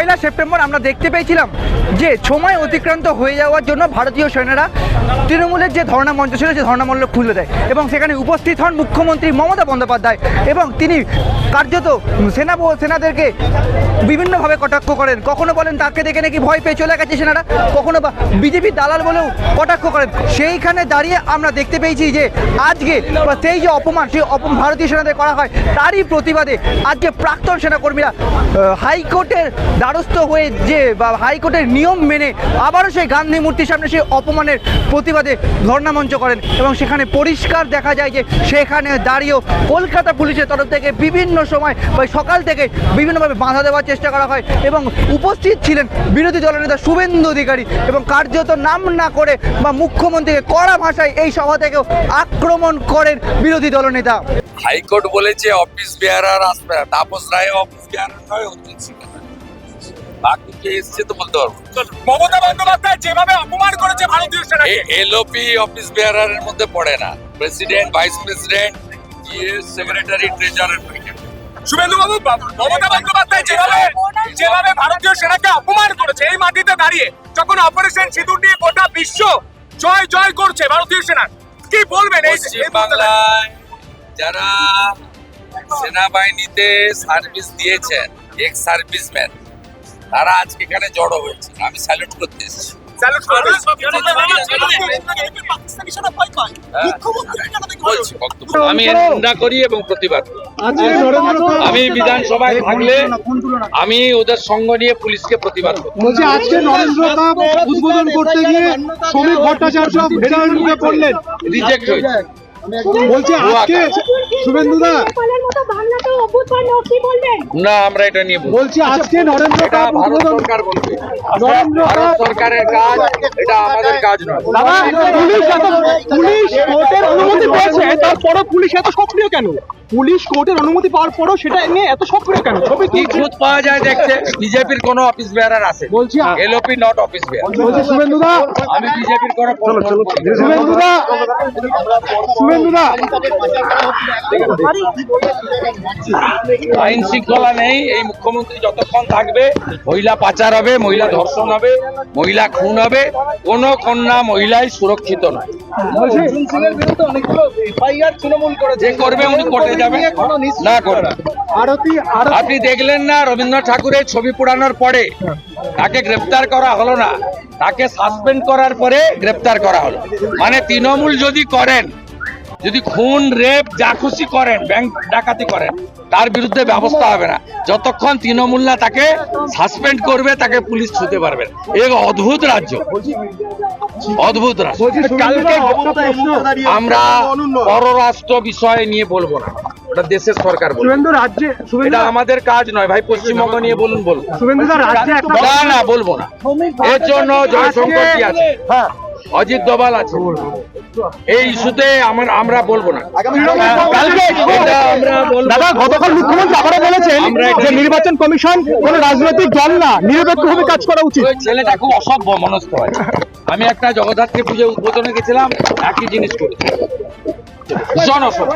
পয়লা September আমরা দেখতে পেয়েছিলাম যে সময় অতিক্রান্ত হয়ে যাওয়ার জন্য ভারতীয় সেনারা তৃণমূলের যে ধর্ণা মঞ্চ ছিল যে ধর্ণা মঞ্চ খুলে দেয় এবং সেখানে উপস্থিত হন মুখ্যমন্ত্রী মমতা বন্দ্যোপাধ্যায় এবং তিনি কার্যত সেনা সেনাদেরকে বিভিন্নভাবে কটাক্ষ করেন। কখনো বলেন, তাকে দেখে নাকি ভয় পেয়ে চলে গেছে সেনারা? কখনো বা বিজেপি দালাল বলেও কটাক্ষ করেন। সেইখানে দাঁড়িয়ে আমরা দেখতে পেয়েছি যে আজকে সেই যে অপমান, সেই ভারতীয় সেনাদের করা হয়, তারই প্রতিবাদে আজকে প্রাক্তন সেনাকর্মীরা হাইকোর্টের দ্বারস্থ হয়ে যে বা হাইকোর্টের নিয়ম মেনে আবারও সেই গান্ধী মূর্তির সামনে সেই অপমানের প্রতিবাদে ধর্ণা মঞ্চ করেন এবং সেখানে পরিষ্কার দেখা যায় যে সেখানে দাঁড়িয়েও কলকাতা পুলিশের তরফ থেকে বিভিন্ন সময় বা সকাল থেকে বিভিন্নভাবে বাধা দেওয়ার চেষ্টা করা হয় এবং উপস্থিত ছিলেন বিরোধী দলনেতা শুভেন্দু অধিকারী এবং কার্যত নাম না করে বা মুখ্যমন্ত্রীকে কড়া ভাষায় এই সভা থেকেও আক্রমণ করেন বিরোধী দলনেতা হাইকোর্ট বলেছে, office bearer. Tapas Roy, office bearer নয় অর্জুন সিং বাকি কে এসছে তো বলতে পারব। মমতা বন্দ্যোপাধ্যায় যেভাবে অপমান করেছে ভারতীয় সেনাকে। এলওপি অফিস বেয়ারারের মধ্যে পড়ে না। President vice president GS secretary treasurer Suvendu babu Mamata Bandyopadhyay যেভাবে যেভাবে ভারতীয় সেনাকে অপমান করেছে এই মাটিতে দাঁড়িয়ে যখন অপারেশন সিঁদুর নিয়ে গোটা বিশ্ব জয় জয় করছে ভারতীয় সেনা কি বলবেন এই? বাংলায় যারা সেনাবাহিনীতে সার্ভিস দিয়েছেন এক্স সার্ভিসম্যান তারা আজকে এখানে জড়ো হয়েছে। আমি স্যালুট করতে এসেছি। বক্তব্য। আমি নিন্দা করি এবং প্রতিবাদ আমি বিধানসভায় থাকলে আমি ওদের সঙ্গ নিয়ে পুলিশকে প্রতিবাদ করি বলছি আজকে নরেন্দ্র উদ্বোধন করতে গিয়ে শ্রমিক ভট্টাচার্য পড়লেন রিজেক্ট হয়েছে। বলছি আজকে শুভেন্দুদা বাংলাতেও অভ্যুত্থান কি না আমরা এটা নিয়ে বলছি। আজকে নরেন্দ্র এটা কাপ উদ্বোধন সরকার বলবে। নরেন্দ্র কাপ সরকারের কাজ এটা আমাদের কাজ নয়। দাদা পুলিশ এত পুলিশ কোর্টের অনুমতি পেয়েছে তারপরও পুলিশ এত সক্রিয় কেন? পুলিশ কোর্টের অনুমতি পাওয়ার পরও সেটা নিয়ে এত সক্রিয় কেন? ছবি কি খুঁত পাওয়া যায় দেখছে? বিজেপির কোনো অফিস বেয়ারার আছে। বলছি এলওপি নট অফিস বেয়ার বলছি শুভেন্দুদা আমি বিজেপির কোনো শুভেন্দুদা শুভেন্দুদা আইন শৃঙ্খলা নেই এই মুখ্যমন্ত্রী যতক্ষণ থাকবে মহিলা পাচার হবে মহিলা ধর্ষণ হবে মহিলা খুন হবে কোন কন্যা মহিলাই সুরক্ষিত নয়। যে করবে উনি কোর্টে যাবে। না করবে। আপনি দেখলেন না রবীন্দ্রনাথ ঠাকুরের ছবি পোড়ানোর পরে? তাকে গ্রেপ্তার করা হলো না। তাকে সাসপেন্ড করার পরে গ্রেপ্তার করা হলো। মানে তৃণমূল যদি করেন যদি খুন রেপ যা খুশি করেন ব্যাংক ডাকাতি করেন তার বিরুদ্ধে ব্যবস্থা হবে না। যতক্ষণ তৃণমূল না তাকে সাসপেন্ড করবে তাকে পুলিশ ছুতে পারবে। এ অদ্ভুত রাজ্য। অদ্ভুত রাজ্য। কালকে আমরা পররাষ্ট্র বিষয় নিয়ে বলব না। ওটা দেশের সরকার বলবে। শুভেন্দু রাজ্যে এটা আমাদের কাজ নয় ভাই পশ্চিমবঙ্গ নিয়ে বলুন বলুন। শুভেন্দুদা রাজ্যে না না বলব না। এর জন্য জয়শঙ্কর কি আছে। অজিত দোভাল আছে। এই ইস্যুতে আমার আমরা বলব না। কালকে এটা আমরা বলব দাদা গতকাল মুখ্যমন্ত্রী আবারও বলেছেন যে নির্বাচন কমিশন কোন রাজনৈতিক দল না নিরপেক্ষভাবে কাজ করা উচিত। ছেলেটা খুব অসভ্য মনস্থ হয়। আমি একটা জগদ্ধাত্রী পুজো উদ্বোধনে গেছিলাম একই জিনিস করেছি। ভীষণ অসভ্য